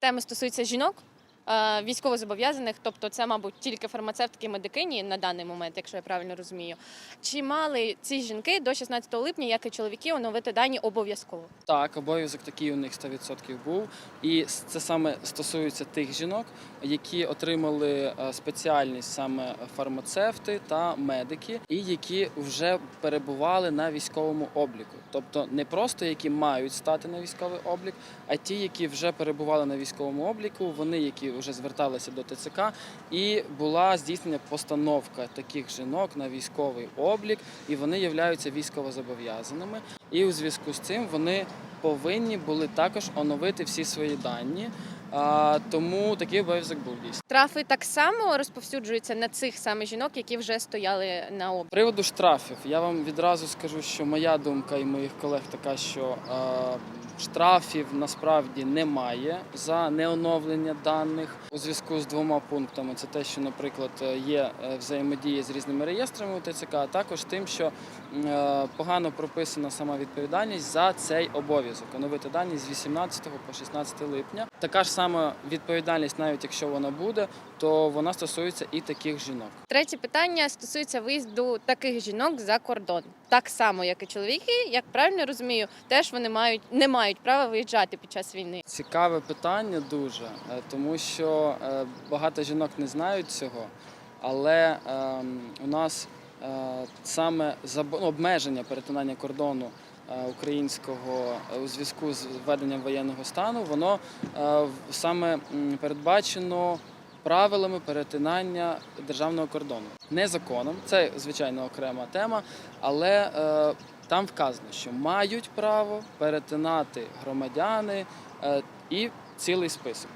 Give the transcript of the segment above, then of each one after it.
Тема стосується жінок, е, військовозобов'язаних, тобто це, мабуть, тільки фармацевтики і медикині на даний момент, якщо я правильно розумію. Чи мали ці жінки до 16 липня, як і чоловіки, оновити дані обов'язково? Так, обов'язок такий у них 100% був. І це саме стосується тих жінок, які отримали е, спеціальність саме фармацевти та медики, і які вже перебували на військовому обліку. Тобто не просто які мають стати на військовий облік, а ті, які вже перебували на військовому обліку, вони, які вже зверталися до ТЦК, і була здійснена постановка таких жінок на військовий облік, і вони являються військовозобов'язаними. І у зв'язку з цим вони повинні були також оновити всі свої дані. А, тому такий обов'язок був дійсно. Штрафи так само розповсюджуються на цих саме жінок, які вже стояли на обліку. Приводу штрафів, я вам відразу скажу, що моя думка і моїх колег така, що е, штрафів насправді немає за неоновлення даних у зв'язку з двома пунктами. Це те, що, наприклад, є е, взаємодія з різними реєстрами у ТЦК, а також тим, що е, погано прописана сама відповідальність за цей обов'язок оновити дані з 18 по 16 липня. Така ж сама відповідальність, навіть якщо вона буде, то вона стосується і таких жінок. Третє питання стосується виїзду таких жінок за кордон. Так само, як і чоловіки, як правильно розумію, теж вони мають не мають права виїжджати під час війни. Цікаве питання дуже, е, тому що е, багато жінок не знають цього, але ем, у нас е, саме ну, обмеження перетинання кордону українського у зв'язку з введенням воєнного стану, воно саме передбачено правилами перетинання державного кордону. Не законом, це звичайно окрема тема, але там вказано, що мають право перетинати громадяни е, і цілий список.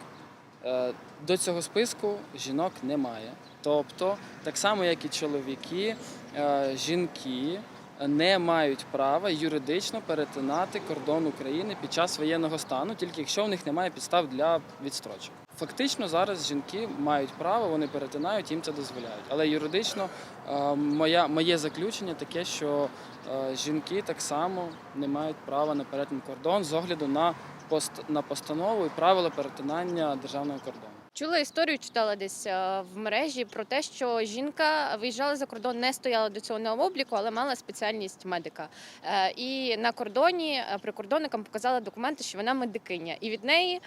Е, До цього списку жінок немає. Тобто, так само, як і чоловіки, е, жінки не мають права юридично перетинати кордон України під час воєнного стану, тільки якщо в них немає підстав для відстрочок. Фактично зараз жінки мають право, вони перетинають, їм це дозволяють. Але юридично е, моя, моє заключення таке, що е, жінки так само не мають права на перетин кордон з огляду на пост на постанову і правила перетинання державного кордону. Чула історію, читала десь е, в мережі про те, що жінка виїжджала за кордон, не стояла до цього на обліку, але мала спеціальність медика. Е, І на кордоні е, прикордонникам показала документи, що вона медикиня, і від неї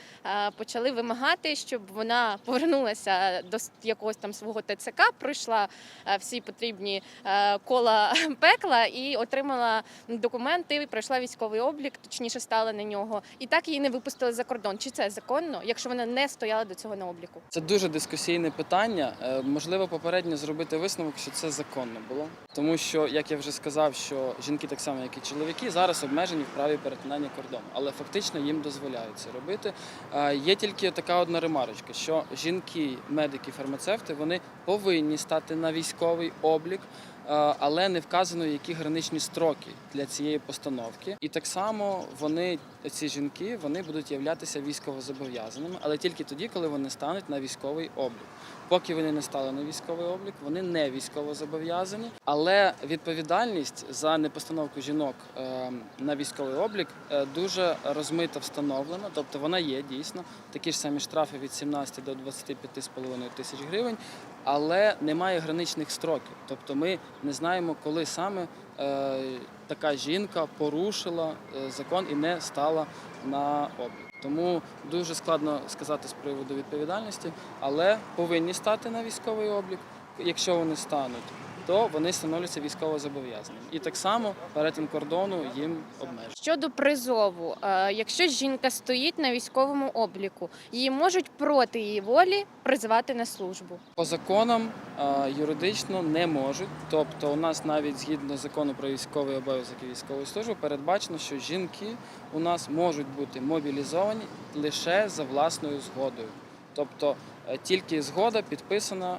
почали вимагати, щоб вона повернулася до якогось там свого ТЦК, пройшла всі потрібні кола пекла і отримала документи. Пройшла військовий облік, точніше стала на нього, і так її не випустили за кордон. Чи це законно, якщо вона не стояла до цього на обліку? Це дуже дискусійне питання. Е, Можливо, попередньо зробити висновок, що це законно було, тому що, як я вже сказав, що жінки так само, як і чоловіки, зараз обмежені в праві перетинання кордону, але фактично їм дозволяють це робити. Е, Є тільки така одна ремарочка, що жінки, медики, фармацевти, вони повинні стати на військовий облік. Е, Але не вказано, які граничні строки для цієї постановки, і так само вони, ці жінки, вони будуть являтися військовозобов'язаними, але тільки тоді, коли вони стануть на військовий облік. Поки вони не стали на військовий облік, вони не військовозобов'язані. Але відповідальність за непостановку жінок е, на військовий облік е, дуже розмито встановлена. Тобто вона є дійсно такі ж самі штрафи від 17 до 25,5 тисяч гривень, але немає граничних строків. Тобто ми не знаємо, коли саме е, така жінка порушила е, закон і не стала на облік. Тому дуже складно сказати з приводу відповідальності, але повинні стати на військовий облік. Якщо вони стануть, то вони становляться військовозобов'язаними. І так само перетин кордону їм обмежують. Щодо призову, е, якщо жінка стоїть на військовому обліку, її можуть проти її волі призвати на службу. По законам е, юридично не можуть. Тобто, у нас навіть згідно закону про військовий обов'язок і військову службу передбачено, що жінки у нас можуть бути мобілізовані лише за власною згодою. Тобто е, тільки згода підписана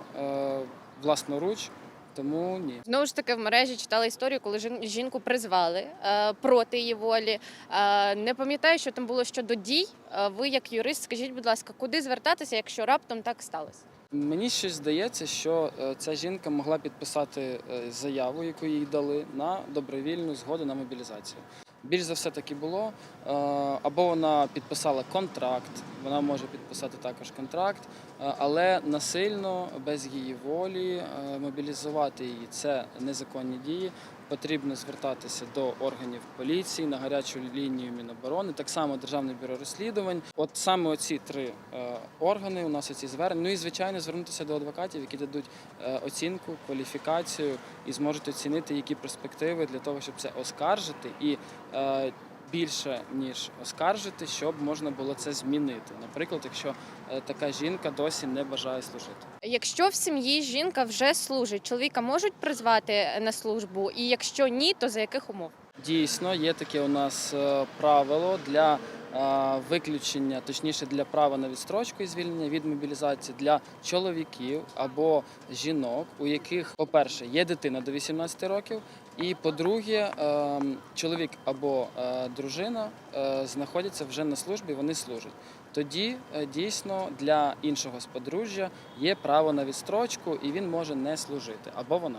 власноруч, тому ні. Знову ж таки, в мережі читала історію, коли жінку призвали е, проти її волі. Е, не пам'ятаю, що там було щодо дій. Е, ви, як юрист, скажіть, будь ласка, куди звертатися, якщо раптом так сталося? Мені щось здається, що е, ця жінка могла підписати е, заяву, яку їй дали, на добровільну згоду на мобілізацію. Більш за все таки було. Е, Або вона підписала контракт, вона може підписати також контракт, е, але насильно, без її волі, е, мобілізувати її це незаконні дії. Потрібно звертатися до органів поліції на гарячу лінію Міноборони, так само Державне бюро розслідувань. От саме оці три е, органи у нас оці звернення. Ну і звичайно звернутися до адвокатів, які дадуть е, оцінку, кваліфікацію і зможуть оцінити, які перспективи для того, щоб це оскаржити і е, більше ніж оскаржити, щоб можна було це змінити. Наприклад, якщо е, така жінка досі не бажає служити. Якщо в сім'ї жінка вже служить, чоловіка можуть призвати на службу, і якщо ні, то за яких умов? Дійсно, є таке у нас е, правило для е, виключення, точніше для права на відстрочку і звільнення від мобілізації для чоловіків або жінок, у яких, по-перше, є дитина до 18 років, і по-друге, е, чоловік або е, дружина е, знаходяться вже на службі, вони служать. Тоді е, дійсно для іншого сподружжя є право на відстрочку, і він може не служити або вона.